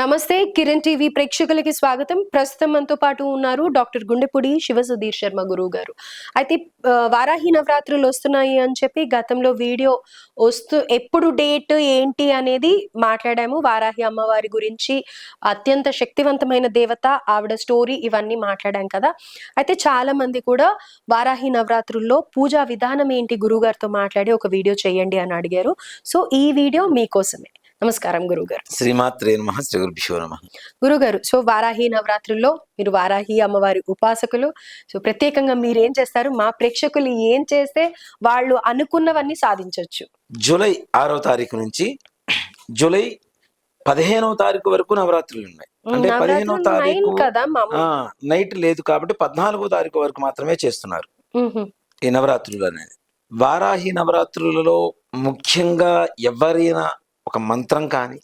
నమస్తే కిరణ్ టీవీ ప్రేక్షకులకి స్వాగతం. ప్రస్తుతం మనతో పాటు ఉన్నారు డాక్టర్ గుండెపూడి శివ సుధీర్ శర్మ గురువు గారు అయితే వారాహి నవరాత్రులు వస్తున్నాయి అని చెప్పి గతంలో వీడియో వస్తూ ఎప్పుడు డేట్ ఏంటి అనేది మాట్లాడాము. వారాహి అమ్మవారి గురించి అత్యంత శక్తివంతమైన దేవత ఆవిడ స్టోరీ ఇవన్నీ మాట్లాడాం కదా. అయితే చాలా మంది కూడా వారాహి నవరాత్రుల్లో పూజా విధానం ఏంటి గురువు గారితో మాట్లాడి ఒక వీడియో చేయండి అని అడిగారు. సో ఈ వీడియో మీకోసమే. నమస్కారం గురువు గారు శ్రీమాత్రే నమ శ్రీ గురుభ్యో నమ. గురుగారు సో వారాహి నవరాత్రుల్లో మీరు వారాహి అమ్మవారి ఉపాసకులు సో ప్రత్యేకంగా మీరు ఏం చేస్తారు? మా ప్రేక్షకులు ఏం చేస్తే వాళ్ళు అనుకున్నవన్నీ సాధించవచ్చు జూలై ఆరో తారీఖు నుంచి జూలై పదిహేనవ తారీఖు వరకు నవరాత్రులు ఉన్నాయి. అంటే పదిహేనవ తారీఖు నైట్ లేదు కాబట్టి పద్నాలుగో తారీఖు వరకు మాత్రమే చేస్తున్నారు. ఈ నవరాత్రులు అనేది. వారాహి నవరాత్రులలో ముఖ్యంగా ఎవరైనా ఒక మంత్రం కానీ.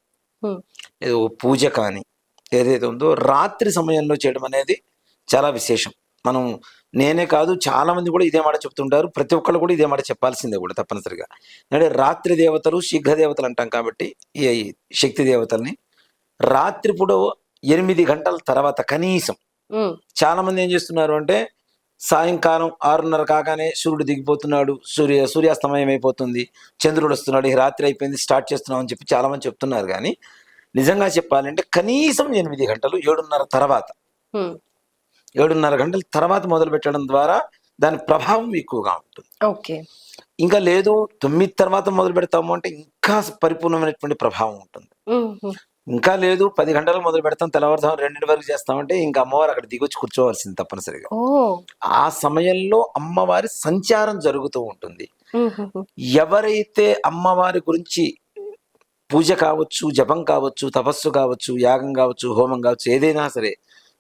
ఏదో ఒక పూజ కానీ ఏదైతే ఉందో రాత్రి సమయంలో చేయడం అనేది చాలా విశేషం మనం నేనే కాదు చాలా మంది కూడా ఇదే మాట చెప్తుంటారు ప్రతి ఒక్కళ్ళు కూడా ఇదే మాట చెప్పాల్సిందే కూడా తప్పనిసరిగా అంటే రాత్రి దేవతలు శీఘ్ర దేవతలు అంటాం కాబట్టి ఈ శక్తి దేవతల్ని రాత్రిపూట ఎనిమిది గంటల తర్వాత కనీసం. చాలా మంది ఏం చేస్తున్నారు అంటే సాయంకాలం ఆరున్నర కాగానే సూర్యుడు దిగిపోతున్నాడు. సూర్య సూర్యాస్తమయం అయిపోతుంది. చంద్రుడు వస్తున్నాడు. ఈ రాత్రి అయిపోయింది. స్టార్ట్ చేస్తున్నాం అని చెప్పి చాలా మంది చెప్తున్నారు కానీ నిజంగా చెప్పాలంటే కనీసం ఎనిమిది గంటలు ఏడున్నర తర్వాత. ఏడున్నర గంటల తర్వాత మొదలు పెట్టడం ద్వారా దాని ప్రభావం ఎక్కువగా ఉంటుంది. ఓకే. ఇంకా లేదు తొమ్మిది తర్వాత మొదలు పెడతాము అంటే ఇంకా పరిపూర్ణమైనటువంటి ప్రభావం ఉంటుంది. ఇంకా లేదు పది గంటలు మొదలు పెడతాం తెల్లవారుజాము రెండింటి వరకు చేస్తామంటే ఇంకా అమ్మవారు అక్కడ దిగొచ్చి కూర్చోవలసింది తప్పనిసరిగా ఆ సమయంలో అమ్మవారి సంచారం జరుగుతూ ఉంటుంది. ఎవరైతే అమ్మవారి గురించి పూజ కావచ్చు జపం కావచ్చు తపస్సు కావచ్చు యాగం కావచ్చు హోమం కావచ్చు ఏదైనా సరే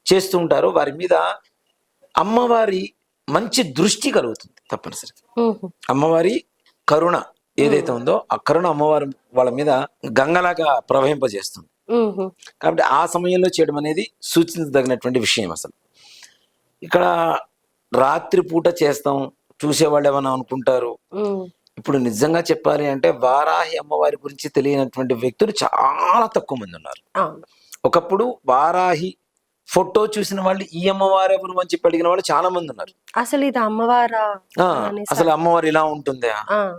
చేస్తూ ఉంటారో వారి మీద అమ్మవారి మంచి దృష్టి కలుగుతుంది తప్పనిసరిగా. అమ్మవారి కరుణ ఏదైతే ఉందో ఆ కరుణ అమ్మవారి వాళ్ళ మీద గంగలాగా ప్రవహింపజేస్తుంది. కాబట్టి ఆ సమయంలో చేయడం అనేది సూచించదగినటువంటి విషయం అసలు. ఇక్కడ రాత్రి పూట చేస్తాం చూసేవాళ్ళు ఏమైనా అనుకుంటారు. ఇప్పుడు నిజంగా చెప్పాలి అంటే వారాహి అమ్మవారి గురించి తెలియనటువంటి వ్యక్తులు చాలా తక్కువ మంది ఉన్నారు. ఒకప్పుడు వారాహి ఫోటో చూసిన వాళ్ళు ఈ అమ్మవారు ఎవరు అని చెప్పి అడిగిన వాళ్ళు చాలా మంది ఉన్నారు. అసలు ఇది అమ్మవారా అసలు అమ్మవారు ఇలా ఉంటుందా.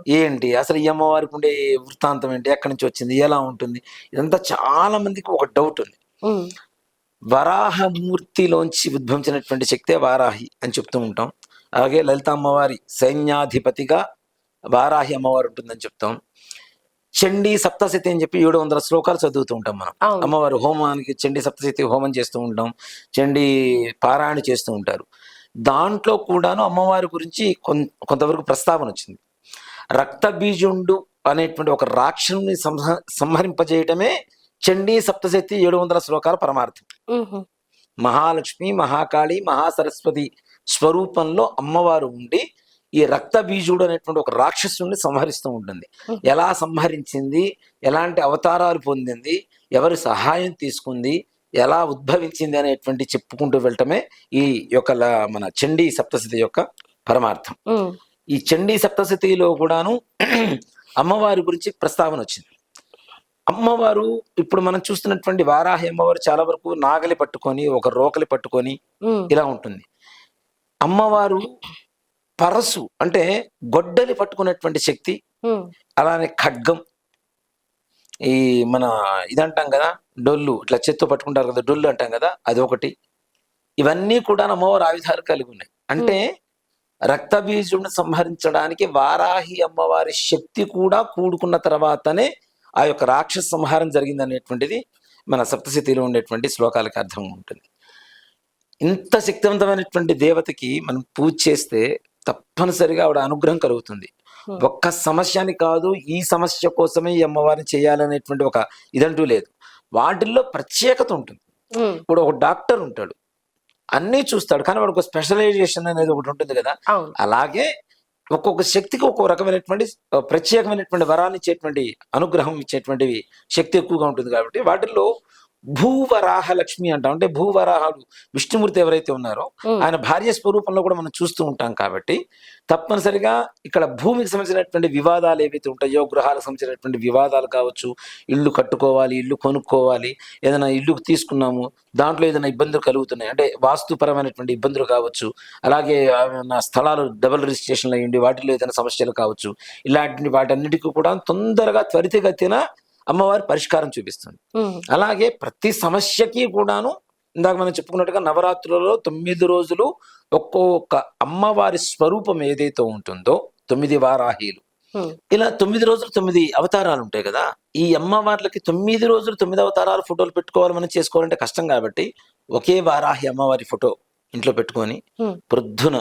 ఏంటి? అసలు ఈ అమ్మవారికి ఉండే వృత్తాంతం ఏంటి? ఎక్కడి నుంచి వచ్చింది? ఎలా ఉంటుంది? ఇదంతా చాలా మందికి ఒక డౌట్ ఉంది. వరాహమూర్తిలోంచి ఉద్భవించినటువంటి శక్తే వారాహి అని చెప్తూ ఉంటాం. అలాగే లలిత అమ్మవారి సైన్యాధిపతిగా వారాహి అమ్మవారు ఉంటుందని చెప్తాం. చండీ సప్తశతి అని చెప్పి ఏడు వందల శ్లోకాలు చదువుతూ ఉంటాం మనం. అమ్మవారు హోమానికి చండీ సప్తశతి హోమం చేస్తూ ఉంటాం. చండీ పారాయణ చేస్తూ ఉంటారు. దాంట్లో కూడాను అమ్మవారి గురించి కొంతవరకు ప్రస్తావన వచ్చింది. రక్త బీజుండు అనేటువంటి ఒక రాక్షసుని సంహ సంహరింపజేయటమే చండీ సప్తశతి ఏడు వందల శ్లోకాల పరమార్థం. మ్హూ. మహాలక్ష్మి మహాకాళి మహాసరస్వతి స్వరూపంలో అమ్మవారు ఉండి ఈ రక్త బీజుడు అనేటువంటి ఒక రాక్షసుని సంహరిస్తూ ఉంటుంది. ఎలా సంహరించింది? ఎలాంటి అవతారాలు పొందింది? ఎవరి సహాయం తీసుకుంది? ఎలా ఉద్భవించింది అనేటువంటి చెప్పుకుంటూ వెళ్ళటమే ఈ యొక్క మన చండీ సప్తశతి యొక్క పరమార్థం. ఈ చండీ సప్తశతిలో కూడాను అమ్మవారి గురించి ప్రస్తావన వచ్చింది. అమ్మవారు ఇప్పుడు మనం చూస్తున్నటువంటి వారాహి అమ్మవారు చాలా వరకు నాగలి పట్టుకొని ఒక రోకలి పట్టుకొని. ఇలా ఉంటుంది. అమ్మవారు పరసు అంటే గొడ్డలి పట్టుకున్నటువంటి శక్తి. అలానే ఖడ్గం. ఈ మన ఇదంటాం కదా డొల్లు ఇట్లా చేత్తో పట్టుకుంటారు కదా డొల్లు అంటాం కదా అది ఒకటి ఇవన్నీ కూడా అమ్మవారు ఆయుధాలు కలిగి ఉన్నాయి. అంటే రక్తబీజుడిని సంహరించడానికి వారాహి అమ్మవారి శక్తి కూడా కూడుకున్న తర్వాతనే ఆ యొక్క రాక్షస సంహారం జరిగింది అనేటువంటిది మన సప్తశతిలో ఉండేటువంటి శ్లోకాలకి అర్థం ఉంటుంది. ఇంత శక్తివంతమైనటువంటి దేవతకి మనం పూజ చేస్తే తప్పనిసరిగా ఆవిడ అనుగ్రహం కలుగుతుంది. ఒక్క సమస్య అని కాదు ఈ సమస్య కోసమే ఈ అమ్మవారిని చేయాలనేటువంటి ఒక ఇదంటూ లేదు. వాటిల్లో ప్రత్యేకత ఉంటుంది. ఇప్పుడు ఒక డాక్టర్ ఉంటాడు. అన్నీ చూస్తాడు. కానీ వాడికి ఒక స్పెషలైజేషన్ అనేది ఒకటి ఉంటుంది కదా. అలాగే ఒక్కొక్క శక్తికి ఒక్కొక్క రకమైనటువంటి ప్రత్యేకమైనటువంటి వరాన్ని ఇచ్చేటువంటి అనుగ్రహం ఇచ్చేటువంటి శక్తి ఎక్కువగా ఉంటుంది కాబట్టి వాటిల్లో భూవరాహ లక్ష్మి అంటాం. అంటే భూవరాహాలు విష్ణుమూర్తి ఎవరైతే ఉన్నారో ఆయన భార్య స్వరూపంలో కూడా మనం చూస్తూ ఉంటాం కాబట్టి తప్పనిసరిగా ఇక్కడ భూమికి సంబంధించినటువంటి వివాదాలు ఏవైతే ఉంటాయో గృహాలకు సంబంధించినటువంటి వివాదాలు కావచ్చు ఇల్లు కట్టుకోవాలి ఇల్లు కొనుక్కోవాలి ఏదైనా ఇల్లు తీసుకున్నాము దాంట్లో ఏదైనా ఇబ్బందులు కలుగుతున్నాయి. అంటే వాస్తుపరమైనటువంటి ఇబ్బందులు కావచ్చు అలాగే నా స్థలాలు డబుల్ రిజిస్ట్రేషన్లు అయ్యండి వాటిలో ఏదైనా సమస్యలు కావచ్చు ఇలాంటి వాటన్నిటికీ కూడా తొందరగా త్వరితగతిన అమ్మవారి పరిష్కారం చూపిస్తుంది. అలాగే ప్రతి సమస్యకి కూడాను ఇందాక మనం చెప్పుకున్నట్టుగా నవరాత్రులలో తొమ్మిది రోజులు ఒక్కొక్క అమ్మవారి స్వరూపం ఏదైతే ఉంటుందో తొమ్మిది వారాహీలు. ఇలా తొమ్మిది రోజులు తొమ్మిది అవతారాలు ఉంటాయి కదా ఈ అమ్మవార్లకి తొమ్మిది రోజులు తొమ్మిది అవతారాలు ఫోటోలు పెట్టుకోవాలి మనం చేసుకోవాలంటే కష్టం కాబట్టి ఒకే వారాహి అమ్మవారి ఫోటో ఇంట్లో పెట్టుకొని ప్రొద్దున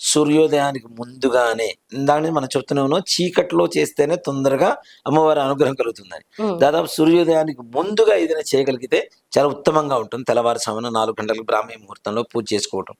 సూర్యోదయానికి ముందుగానే ఇందాక మనం చెప్తూనే ఉన్నాం చీకట్లో చేస్తేనే తొందరగా అమ్మవారి అనుగ్రహం కలుగుతుందని. దాదాపు సూర్యోదయానికి ముందుగా ఏదైనా చేయగలిగితే చాలా ఉత్తమంగా ఉంటుంది. తెల్లవారుజామున నాలుగు గంటలకు బ్రాహ్మీ ముహూర్తంలో పూజ చేసుకోవడం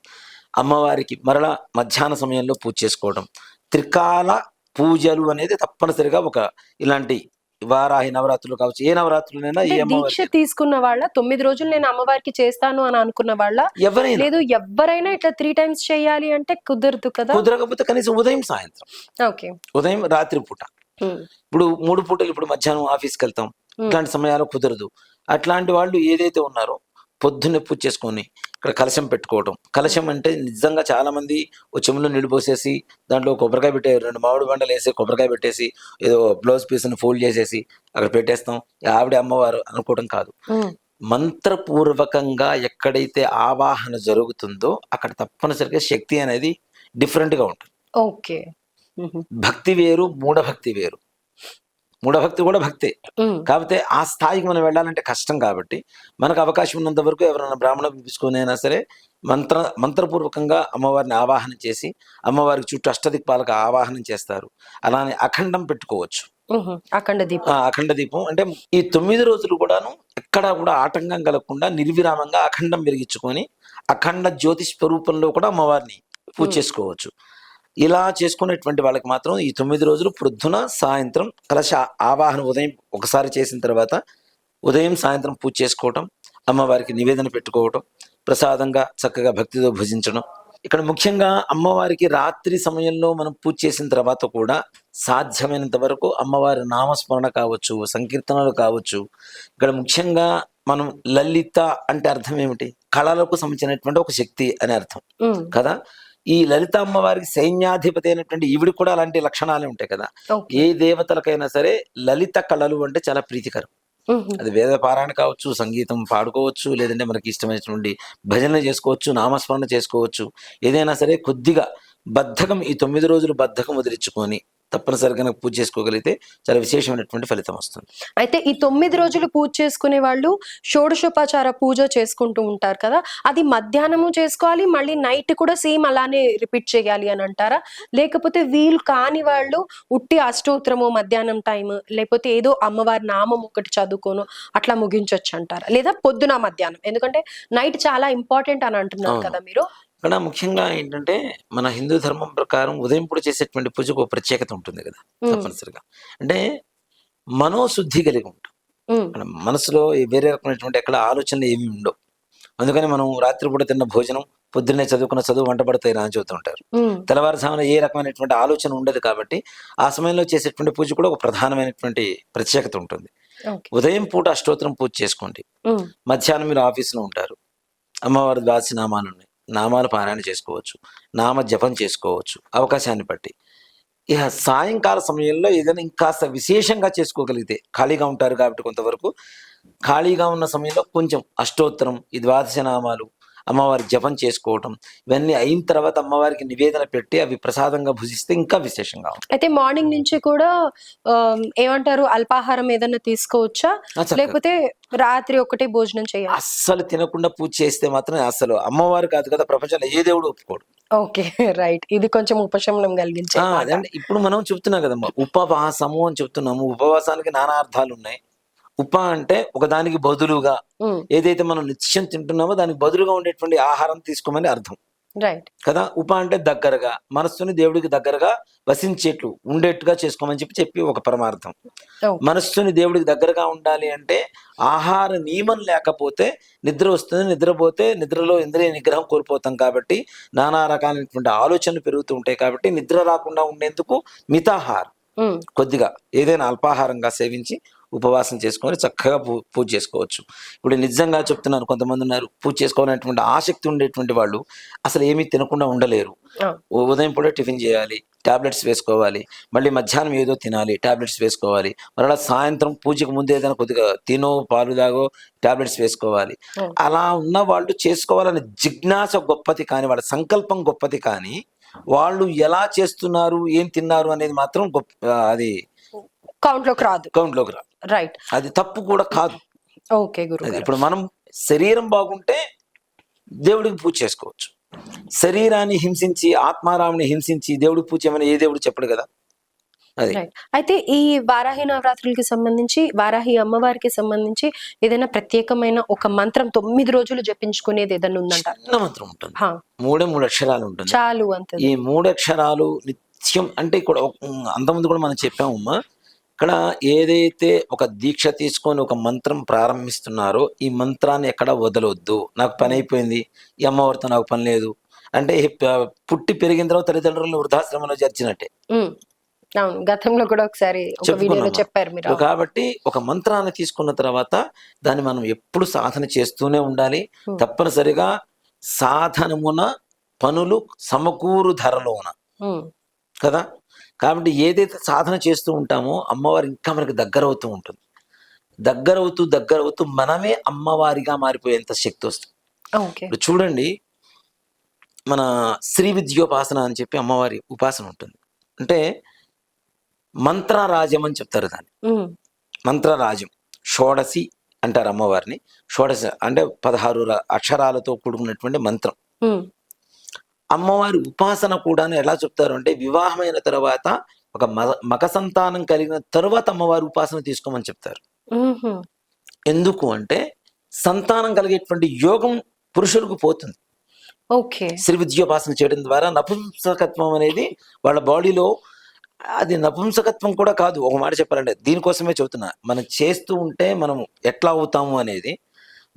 అమ్మవారికి మరలా మధ్యాహ్న సమయంలో పూజ చేసుకోవడం త్రికాల పూజలు అనేది తప్పనిసరిగా ఒక ఇలాంటి వారాహి నవరాత్రులు కావచ్చు ఏ నవరాత్రులైనా దీక్ష తీసుకున్న వాళ్ళ తొమ్మిది రోజులు నేను అమ్మవారికి చేస్తాను అని అనుకున్న వాళ్ళ ఎవరైనా. లేదు ఎవరైనా ఇట్లా త్రీ టైమ్స్ చేయాలి అంటే కుదరదు కదా? కుదరకపోతే కనీసం ఉదయం సాయంత్రం. ఓకే. ఉదయం రాత్రి పూట. ఇప్పుడు మూడు పూటలు ఇప్పుడు మధ్యాహ్నం ఆఫీస్కి వెళ్తాం. ఇట్లాంటి సమయాలు కుదరదు. అట్లాంటి వాళ్ళు ఏదైతే ఉన్నారో పొద్దున్నే పూజ చేసుకొని ఇక్కడ కలశం పెట్టుకోవడం కలశం అంటే నిజంగా చాలా మంది ఓ చెములో నీళ్ళు పోసేసి దాంట్లో కొబ్బరికాయ పెట్టే రెండు మామిడి బండలు వేసి కొబ్బరికాయ పెట్టేసి ఏదో బ్లౌజ్ పీస్ని ఫోల్డ్ చేసేసి అక్కడ పెట్టేస్తాం. ఆవిడ అమ్మవారు అనుకోవడం కాదు. మంత్రపూర్వకంగా ఎక్కడైతే ఆవాహన జరుగుతుందో అక్కడ తప్పనిసరిగా శక్తి అనేది different గా ఉంటుంది. ఓకే. భక్తి వేరు మూఢభక్తి వేరు. మూఢభక్తి కూడా భక్తే. కాకపోతే ఆ స్థాయికి మనం వెళ్ళాలంటే కష్టం కాబట్టి మనకు అవకాశం ఉన్నంత వరకు ఎవరైనా బ్రాహ్మణ అయినా సరే మంత్ర మంత్రపూర్వకంగా అమ్మవారిని ఆవాహన చేసి అమ్మవారికి చుట్టూ అష్టదిక్పాలకు ఆవాహనం చేస్తారు. అలానే అఖండం పెట్టుకోవచ్చు. అఖండ దీపం. అఖండ దీపం. అంటే ఈ తొమ్మిది రోజులు కూడాను ఎక్కడా కూడా ఆటంకం కలగకుండా నిర్విరామంగా అఖండం వెలిగించుకొని అఖండ జ్యోతి స్వరూపంలో కూడా అమ్మవారిని పూజ చేసుకోవచ్చు. ఇలా చేసుకునేటువంటి వాళ్ళకి మాత్రం ఈ తొమ్మిది రోజులు ప్రొద్దున సాయంత్రం కలశ ఆవాహన ఉదయం ఒకసారి చేసిన తర్వాత ఉదయం సాయంత్రం పూజ చేసుకోవటం అమ్మవారికి నివేదన పెట్టుకోవటం ప్రసాదంగా చక్కగా భక్తితో భుజించడం. ఇక్కడ ముఖ్యంగా అమ్మవారికి రాత్రి సమయంలో మనం పూజ చేసిన తర్వాత కూడా సాధ్యమైనంత వరకు అమ్మవారి నామస్మరణ కావచ్చు సంకీర్తనలు కావచ్చు. ఇక్కడ ముఖ్యంగా మనం లలిత అంటే అర్థం ఏమిటి? కళలకు సంబంధించినటువంటి ఒక శక్తి అనే అర్థం. కదా? ఈ లలిత అమ్మవారికి సైన్యాధిపతి అయినటువంటి ఈవిడ కూడా అలాంటి లక్షణాలే ఉంటాయి కదా. ఏ దేవతలకైనా సరే లలిత కళలు అంటే చాలా ప్రీతికరం. అది వేద పారాయణ కావచ్చు సంగీతం పాడుకోవచ్చు లేదంటే మనకి ఇష్టమైనటువంటి భజనలు చేసుకోవచ్చు నామస్మరణ చేసుకోవచ్చు. ఏదైనా సరే కొద్దిగా బద్ధకం ఈ తొమ్మిది రోజులు బద్ధకం వదిలించుకొని తప్పనిసరిగా కనుక పూజ చేసుకోగలిగితే చాలా విశేషమైనటువంటి ఫలితం వస్తుంది. అయితే ఈ తొమ్మిది రోజులు పూజ చేసుకునే వాళ్ళు షోడశోపచార పూజ చేసుకుంటూ ఉంటారు కదా అది మధ్యాహ్నము చేసుకోవాలి మళ్ళీ నైట్ కూడా సేమ్ అలానే రిపీట్ చేయాలి అని అంటారా? లేకపోతే వీలు కాని వాళ్ళు ఉట్టి అష్టోత్తరము మధ్యాహ్నం టైం లేకపోతే ఏదో అమ్మవారి నామం ఒకటి చదువుకోను అట్లా ముగించొచ్చు అంటారా? లేదా పొద్దున మధ్యాహ్నం ఎందుకంటే నైట్ చాలా ఇంపార్టెంట్ అని అంటున్నారు. కదా మీరు. ఇక్కడ ముఖ్యంగా ఏంటంటే మన హిందూ ధర్మం ప్రకారం ఉదయం పూట చేసేటువంటి పూజకు ఒక ప్రత్యేకత ఉంటుంది కదా తప్పనిసరిగా. అంటే మనోశుద్ధి కలిగి ఉంటాం. మనసులో వేరే రకమైనటువంటి ఎక్కడ ఆలోచనలు ఏమి ఉండవు. అందుకని మనం రాత్రిపూట తిన్న భోజనం పొద్దున్నే చదువుకున్న చదువు వంట పడతాయి అని చెబుతూ ఉంటారు. తెల్లవారుజామున ఏ రకమైనటువంటి ఆలోచన ఉండదు కాబట్టి ఆ సమయంలో చేసేటువంటి పూజ కూడా ఒక ప్రధానమైనటువంటి ప్రత్యేకత ఉంటుంది. ఉదయం పూట అష్టోత్తరం పూజ చేసుకోండి. మధ్యాహ్నం మీరు ఆఫీసులో ఉంటారు. అమ్మవారి ద్వాదశి నామాలు పారాయణ చేసుకోవచ్చు నామ జపం చేసుకోవచ్చు అవకాశాన్ని బట్టి. ఇక సాయంకాల సమయంలో ఏదైనా ఇంకాస్త విశేషంగా చేసుకోగలిగితే ఖాళీగా ఉంటారు కాబట్టి కొంతవరకు ఖాళీగా ఉన్న సమయంలో కొంచెం అష్టోత్తరం ఈ ద్వాదశ నామాలు అమ్మవారి జపం చేసుకోవటం ఇవన్నీ అయిన తర్వాత అమ్మవారికి నివేదన పెట్టి అవి ప్రసాదంగా భుజిస్తే ఇంకా విశేషంగా అయితే మార్నింగ్ నుంచి కూడా ఏమంటారు అల్పాహారం ఏదైనా తీసుకోవచ్చా. లేకపోతే రాత్రి ఒకటే భోజనం చేయాలి? అస్సలు తినకుండా పూజ చేస్తే మాత్రం అసలు అమ్మవారు కాదు కదా ప్రపంచంలో ఏ దేవుడు ఒప్పుకోడు. Okay right. ఇది కొంచెం ఉపశమనం కలిగించే ఇప్పుడు మనం చెప్తున్నాం కదమ్మా ఉపవాసము అని చెప్తున్నాము ఉపవాసానికి నానా అర్థాలు ఉన్నాయి. ఉప అంటే ఒకదానికి బదులుగా ఏదైతే మనం నిత్యం తింటున్నామో దానికి బదులుగా ఉండేటువంటి ఆహారం తీసుకోమని అర్థం. రైట్ కదా? ఉప అంటే దగ్గరగా మనస్సుని దేవుడికి దగ్గరగా వసించేట్లు ఉండేట్టుగా చేసుకోమని చెప్పి చెప్పి ఒక పరమార్థం. ఓకే మనస్సుని దేవుడికి దగ్గరగా ఉండాలి అంటే ఆహార నియమం లేకపోతే నిద్ర వస్తుంది నిద్రపోతే నిద్రలో ఇంద్రియ నిగ్రహం కోల్పోతాం కాబట్టి నానా రకాలైనటువంటి ఆలోచనలు పెరుగుతూ ఉంటాయి కాబట్టి నిద్ర రాకుండా ఉండేందుకు మితాహారం. కొద్దిగా ఏదైనా అల్పాహారంగా సేవించి ఉపవాసం చేసుకొని చక్కగా పూ పూజ చేసుకోవచ్చు. ఇప్పుడు నిజంగా చెప్తున్నాను కొంతమంది ఉన్నారు పూజ చేసుకోవాలనేటువంటి ఆసక్తి ఉండేటువంటి వాళ్ళు అసలు ఏమీ తినకుండా ఉండలేరు. ఉదయం పూట టిఫిన్ చేయాలి టాబ్లెట్స్ వేసుకోవాలి మళ్ళీ మధ్యాహ్నం ఏదో తినాలి టాబ్లెట్స్ వేసుకోవాలి మరలా సాయంత్రం పూజకు ముందు ఏదైనా కొద్దిగా తినో పాలు తాగో టాబ్లెట్స్ వేసుకోవాలి. అలా ఉన్న వాళ్ళు చేసుకోవాలని జిజ్ఞాస గొప్పది కానీ వాళ్ళ సంకల్పం గొప్పది కానీ వాళ్ళు ఎలా చేస్తున్నారు ఏం తిన్నారు అనేది మాత్రం గొప్ప అది కౌంట్లోకి రాదు. కౌంట్లోకి రా రైట్ అది తప్పు కూడా కాదు. ఓకే అది ఇప్పుడు మనం శరీరం బాగుంటే దేవుడికి పూజ చేసుకోవచ్చు. శరీరాన్ని హింసించి ఆత్మారాముని హింసించి దేవుడికి పూజ చేయమని ఏ దేవుడు చెప్పడు కదా? అది. రైట్ అయితే ఈ వారాహి నవరాత్రులకి సంబంధించి వారాహి అమ్మవారికి సంబంధించి ఏదైనా ప్రత్యేకమైన ఒక మంత్రం తొమ్మిది రోజులు జపించుకునేది ఏదైనా చిన్న మంత్రం ఉంటుంది. మూడే మూడు అక్షరాలు ఉంటుంది. చాలు అంత ఈ మూడు అక్షరాలు నిత్యం అంటే ఇక్కడ అంతకుముందు కూడా మనం చెప్పామమ్మా ఇక్కడ ఏదైతే ఒక దీక్ష తీసుకొని ఒక మంత్రం ప్రారంభిస్తున్నారో ఈ మంత్రాన్ని ఎక్కడ వదలొద్దు. నాకు పని అయిపోయింది. ఈ అమ్మవారితో నాకు పని లేదు. అంటే పుట్టి పెరిగిన తర్వాత తల్లిదండ్రులను వృద్ధాశ్రమంలో చేర్చినట్టే. గతంలో కూడా ఒకసారి? చెప్పారు మీరు. కాబట్టి ఒక మంత్రాన్ని తీసుకున్న తర్వాత దాన్ని మనం ఎప్పుడు సాధన చేస్తూనే ఉండాలి. తప్పనిసరిగా సాధనమున పనులు సమకూరు ధరలోన. కదా? కాబట్టి ఏదైతే సాధన చేస్తూ ఉంటామో అమ్మవారు ఇంకా మనకి దగ్గర అవుతూ ఉంటుంది. దగ్గర అవుతూ దగ్గర అవుతూ మనమే అమ్మవారిగా మారిపోయేంత శక్తి వస్తుంది. ఇప్పుడు చూడండి మన శ్రీ విద్యోపాసన అని చెప్పి అమ్మవారి ఉపాసన ఉంటుంది. అంటే మంత్రరాజ్యం అని చెప్తారు దాన్ని. మంత్రరాజ్యం షోడసి అంటారు అమ్మవారిని. షోడశ అంటే పదహారు అక్షరాలతో కూడుకున్నటువంటి మంత్రం. అమ్మవారి ఉపాసన కూడా ఎలా చెప్తారు అంటే వివాహమైన తర్వాత ఒక మగ సంతానం కలిగిన తరువాత అమ్మవారి ఉపాసన తీసుకోమని చెప్తారు. ఎందుకు అంటే సంతానం కలిగేటువంటి యోగం పురుషులకు పోతుంది. ఓకే. శ్రీ విద్యోపాసన చేయడం ద్వారా నపుంసకత్వం అనేది వాళ్ళ బాడీలో అది నపుంసకత్వం కూడా కాదు. ఒక మాట చెప్పాలంటే దీనికోసమే చెబుతున్నా. మనం చేస్తూ ఉంటే మనం ఎట్లా అవుతాము అనేది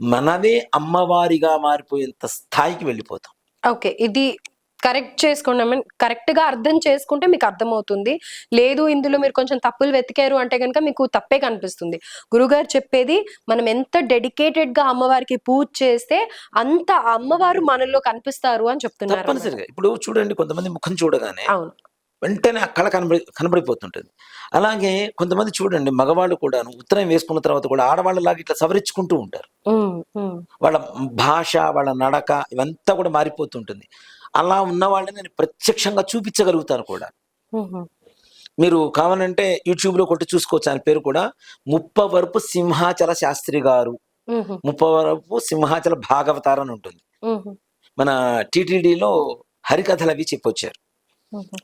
మనమే అమ్మవారిగా మారిపోయేంత స్థాయికి వెళ్ళిపోతాం. ఓకే. ఇది కరెక్ట్ చేసుకోండి మీన్ కరెక్ట్గా అర్థం చేసుకుంటే మీకు అర్థమవుతుంది. లేదు ఇందులో మీరు కొంచెం తప్పులు వెతికారు అంటే కనుక మీకు తప్పే కనిపిస్తుంది. గురుగారు చెప్పేది మనం ఎంత డెడికేటెడ్గా అమ్మవారికి పూజ చేస్తే అంత అమ్మవారు మనలో కనిపిస్తారు అని చెప్తున్నారు ఇప్పుడు చూడండి కొంతమంది ముఖం చూడగానే అవును. వెంటనే ఆ కళ కనబడి కనబడిపోతుంటుంది. అలాగే కొంతమంది చూడండి మగవాళ్ళు కూడాను ఉత్తరం వేసుకున్న తర్వాత కూడా ఆడవాళ్ళలాగా ఇట్లా సవరించుకుంటూ ఉంటారు. వాళ్ళ భాష వాళ్ళ నడక ఇవంతా కూడా మారిపోతుంటుంది. అలా ఉన్న వాళ్ళని నేను ప్రత్యక్షంగా చూపించగలుగుతాను కూడా. మీరు కావాలంటే యూట్యూబ్లో కొట్టి చూసుకోవచ్చు ఆయన పేరు కూడా ముప్పవరపు సింహాచల శాస్త్రి గారు. ముప్పవరపు సింహాచల భాగవతారం అని ఉంటుంది. మన టీటీడీలో హరికథలు అవి చెప్పొచ్చారు.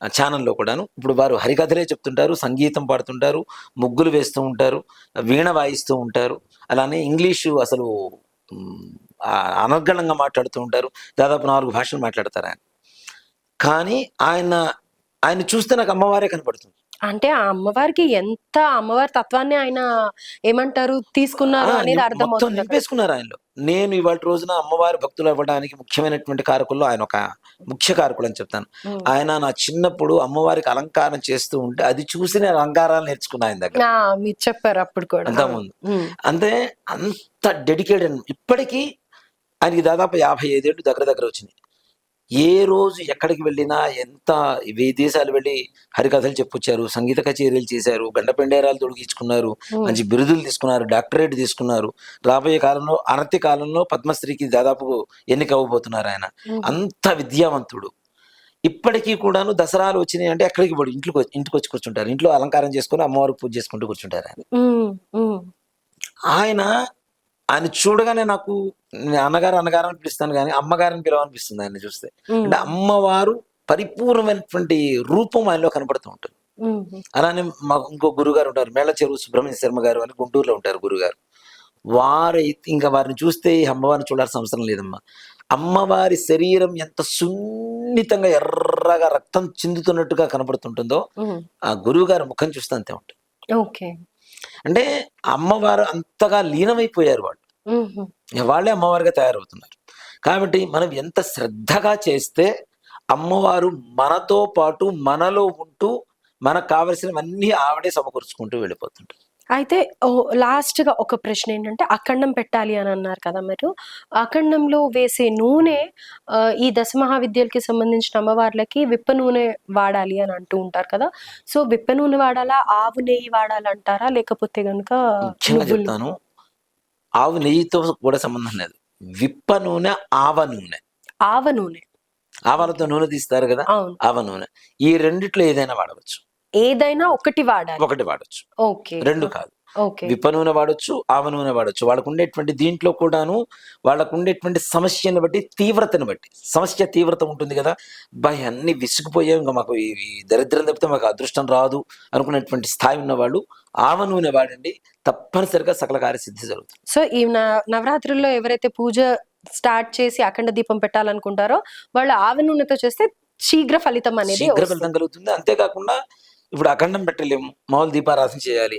ఛానల్లో కూడాను. ఇప్పుడు వారు హరికథలే చెప్తుంటారు సంగీతం పాడుతుంటారు ముగ్గులు వేస్తూ ఉంటారు వీణ వాయిస్తూ ఉంటారు. అలానే ఇంగ్లీషు అసలు అనర్గళంగా మాట్లాడుతూ ఉంటారు. దాదాపు నాలుగు భాషలు మాట్లాడతారు ఆయన. కానీ ఆయన ఆయన చూస్తే నాకు అమ్మవారే కనపడుతుంది. అంటే ఆ అమ్మవారికి ఎంత అమ్మవారి తత్వాన్ని ఆయన ఏమంటారు? తీసుకున్నారు అనేది అర్థం నింపేసుకున్నారు ఆయనలో. నేను ఇవాళ రోజున అమ్మవారి భక్తులు అవ్వడానికి ముఖ్యమైనటువంటి కారకుల్లో ఆయన ఒక ముఖ్య కారకుడు అని చెప్తాను. ఆయన నా చిన్నప్పుడు అమ్మవారికి అలంకారం చేస్తూ ఉంటే అది చూసి నేను అలంకారాలు నేర్చుకున్నా ఆయన దగ్గర. మీరు చెప్పారు అప్పుడు కూడా. అంతకుముందు అంటే అంత డెడికేటెడ్ ఇప్పటికీ ఆయనకి దాదాపు యాభై ఐదేళ్ళు దగ్గర దగ్గర వచ్చినాయి. ఏ రోజు ఎక్కడికి వెళ్ళినా ఎంత విదేశాలు వెళ్ళి హరికథలు చెప్పొచ్చారు సంగీత కచేరీలు చేశారు గండ పెండేరాలు తొడిగించుకున్నారు. మంచి బిరుదులు తీసుకున్నారు డాక్టరేట్ తీసుకున్నారు రాబోయే కాలంలో అనతి కాలంలో పద్మశ్రీకి దాదాపు ఎన్నిక అవ్వబోతున్నారు ఆయన. అంత విద్యావంతుడు ఇప్పటికీ కూడాను దసరాలు వచ్చినాయి అంటే ఎక్కడికి పోడు వచ్చి- ఇంటికి వచ్చి కూర్చుంటారు ఇంట్లో అలంకారం చేసుకుని అమ్మవారు పూజ చేసుకుంటూ కూర్చుంటారు ఆయన. ఆయన ఆయన చూడగానే నాకు నేను అన్నగారు అన్నగారు అని పిలుస్తాను కానీ అమ్మగారిని పిలవనిపిస్తుంది ఆయన చూస్తే. అంటే అమ్మవారు పరిపూర్ణమైనటువంటి రూపం ఆయనలో కనబడుతూ ఉంటుంది. అలానే మా ఇంకో గురుగారు ఉంటారు మేళ చెరువు సుబ్రహ్మణ్య శర్మ గారు అని గుంటూరులో ఉంటారు గురుగారు. వారు ఇంకా వారిని చూస్తే ఈ అమ్మవారిని చూడాల్సిన అవసరం లేదమ్మా. అమ్మవారి శరీరం ఎంత సున్నితంగా ఎర్రగా రక్తం చిందుతున్నట్టుగా కనబడుతుంటుందో ఆ గురువు గారి ముఖం చూస్తే అంతే ఉంటుంది. ఓకే. అంటే అమ్మవారు అంతగా లీనమైపోయారు వాళ్ళు. వాళ్ళే అమ్మవారిగా తయారవుతున్నారు. కాబట్టి మనం ఎంత శ్రద్ధగా చేస్తే అమ్మవారు మనతో పాటు మనలో ఉంటూ మనకు కావలసినవన్నీ ఆవిడే సమకూర్చుకుంటూ వెళ్ళిపోతుంటారు. అయితే ఓ లాస్ట్గా ఒక ప్రశ్న ఏంటంటే అఖండం పెట్టాలి అని అన్నారు కదా మీరు. అఖండంలో వేసే నూనె ఈ దశ మహావిద్యలకి సంబంధించిన అమ్మవార్లకి విప్ప నూనె వాడాలి అని అంటూ ఉంటారు కదా. సో విప్ప నూనె వాడాలా? ఆవు నెయ్యి వాడాలంటారా? లేకపోతే నువ్వులు చెప్తాను. ఆవు నెయ్యితో కూడా సంబంధం లేదు. విప్ప నూనె ఆవ నూనె. ఆవ నూనె. ఆవాలతో నూనె తీస్తారు కదా? ఆవ నూనె. ఈ రెండిట్లో ఏదైనా వాడవచ్చు. ఏదైనా ఒకటి వాడాలి. ఒకటి వాడచ్చు. ఓకే. రెండు కాదు. విప్ప నూనె వాడచ్చు ఆవ నూనె వాడచ్చు. వాళ్ళకు ఉండేటువంటి దీంట్లో కూడాను వాళ్ళకు ఉండేటువంటి సమస్యను బట్టి తీవ్రతను బట్టి సమస్య తీవ్రత ఉంటుంది కదా బాయ్ అన్ని విసుగుపోయాం ఇంకా మాకు ఈ దరిద్రం తప్పితే మాకు అదృష్టం రాదు అనుకునేటువంటి స్థాయి ఉన్న వాళ్ళు ఆవ నూనె వాడండి. తప్పనిసరిగా సకల కార్యసిద్ధి జరుగుతుంది. సో ఈ నవరాత్రుల్లో ఎవరైతే పూజ స్టార్ట్ చేసి అఖండ దీపం పెట్టాలనుకుంటారో వాళ్ళు ఆవ నూనెతో చేస్తే శీఘ్ర ఫలితం అనేది శీఘ్ర. ఫలితం కలుగుతుంది. అంతేకాకుండా ఇప్పుడు అఖండం పెట్టలేము మామూలు దీపారాధన చేయాలి.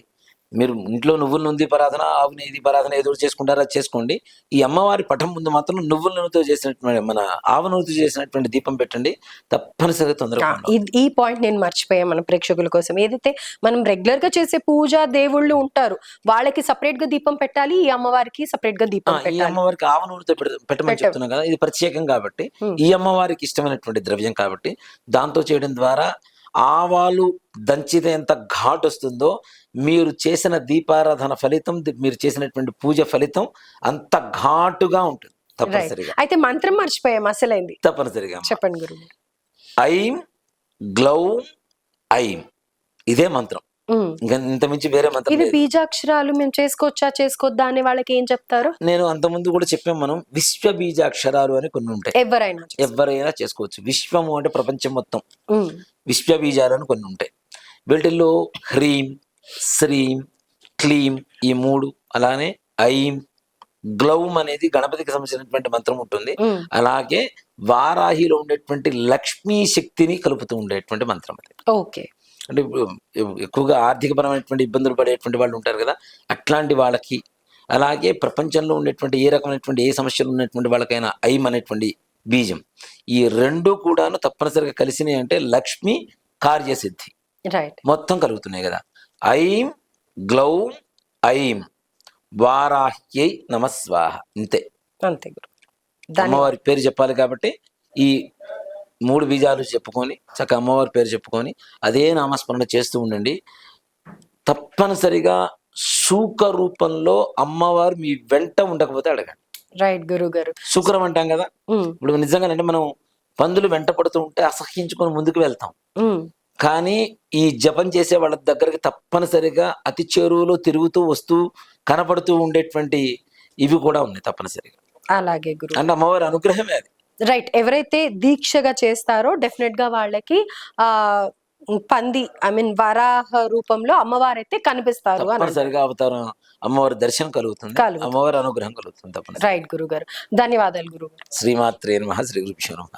మీరు ఇంట్లో నువ్వుల నూనె దీపారాధన ఆవు నెయ్యి దీపారాధన ఏదో చేసుకుంటారో? అది చేసుకోండి. ఈ అమ్మవారి పటం ముందు మాత్రం నువ్వుల నూనెతో చేసినటువంటి మన ఆవ నూనెతో చేసినటువంటి దీపం పెట్టండి. తప్పనిసరిగా తొందరగా ఈ పాయింట్ నేను మర్చిపోయాను మన ప్రేక్షకుల కోసం. ఏదైతే మనం రెగ్యులర్గా చేసే పూజ దేవుళ్ళు ఉంటారు వాళ్ళకి సపరేట్గా దీపం పెట్టాలి ఈ అమ్మవారికి సపరేట్గా దీపం ఈ అమ్మవారికి ఆవ నూనెతో పెట్టమని పెట్ట- చెప్తున్నాం కదా ఇది ప్రత్యేకం కాబట్టి. ఈ అమ్మవారికి ఇష్టమైనటువంటి ద్రవ్యం కాబట్టి దాంతో చేయడం ద్వారా ఆవాలు దంచితే ఎంత ఘాట్ వస్తుందో మీరు చేసిన దీపారాధన ఫలితం మీరు చేసినటువంటి పూజ ఫలితం అంత ఘాటుగా ఉంటుంది తప్పనిసరిగా. అయితే మంత్రం మర్చిపోయాం అసలైంది. తప్పనిసరిగా చెప్పండి గురువు. ఐం గ్లౌ ఐం. ఇదే మంత్రం. ఉమ్. ఇంకా ఇంత మించి వేరే మంత్రం. బీజాక్షరాలు మేము చేసుకోవచ్చా చేసుకోవద్దా అనే వాళ్ళకి ఏం చెప్తారు? నేను అంతకుముందు కూడా చెప్పాం మనం విశ్వ బీజాక్షరాలు అని కొన్ని ఉంటాయి. ఎవరైనా ఎవరైనా చేసుకోవచ్చు. విశ్వము అంటే ప్రపంచం మొత్తం. ఉమ్. విశ్వ బీజాలను కొన్ని ఉంటాయి వీటిల్లో హ్రీం శ్రీం క్లీం ఈ మూడు అలానే ఐం గ్లౌం అనేది గణపతికి సంబంధించినటువంటి మంత్రం ఉంటుంది. అలాగే వారాహిలో ఉండేటువంటి లక్ష్మీ శక్తిని కలుపుతూ ఉండేటువంటి మంత్రం అది ఓకే అంటే ఎక్కువగా ఆర్థికపరమైనటువంటి ఇబ్బందులు పడేటువంటి వాళ్ళు ఉంటారు కదా అట్లాంటి వాళ్ళకి అలాగే ప్రపంచంలో ఉండేటువంటి ఏ రకమైనటువంటి ఏ సమస్యలు ఉన్నటువంటి వాళ్ళకైనా ఐం అనేటువంటి బీజం. ఈ రెండు కూడాను తప్పనిసరిగా కలిసినాయి అంటే లక్ష్మి కార్యసిద్ధి. రైట్ మొత్తం కలుగుతున్నాయి కదా. ఐం గ్లౌ ఐం. వారాహ్యై నమస్వాహ ఇంతే. అంతే గురు. దాని అమ్మవారి పేరు చెప్పాలి కాబట్టి ఈ మూడు బీజాలు చెప్పుకొని చక్క అమ్మవారి పేరు చెప్పుకొని అదే నామస్మరణ చేస్తూ ఉండండి. తప్పనిసరిగా సూక రూపంలో అమ్మవారు మీ వెంట ఉండకపోతే అడగండి. రైట్ గురువు గారు. శుక్రం అంటాం కదా? ఉమ్. ఇప్పుడు నిజంగా అంటే మనం పందులు వెంట పడుతూ ఉంటే అసహ్యించుకొని ముందుకు వెళ్తాం. ఉమ్. కానీ ఈ జపం చేసే వాళ్ళ దగ్గరికి తప్పనిసరిగా అతి చేరువలో తిరుగుతూ వస్తూ కనపడుతూ ఉండేటువంటి ఇవి కూడా ఉన్నాయి తప్పనిసరిగా. అలాగే గురు అంటే అమ్మవారి అనుగ్రహమే అది. రైట్ ఎవరైతే దీక్షగా చేస్తారో డెఫినెట్గా వాళ్ళకి ఆ పంది ఐ మీన్ వరాహ రూపంలో అమ్మవారైతే కనిపిస్తారు అని తప్పనిసరిగా అవతారం అమ్మవారి దర్శనం కలుగుతుంది. అమ్మవారి అనుగ్రహం కలుగుతుంది రైట్ గురువు గారు ధన్యవాదాలు గురువు గారు శ్రీమాత్రే నమ శ్రీ నమః.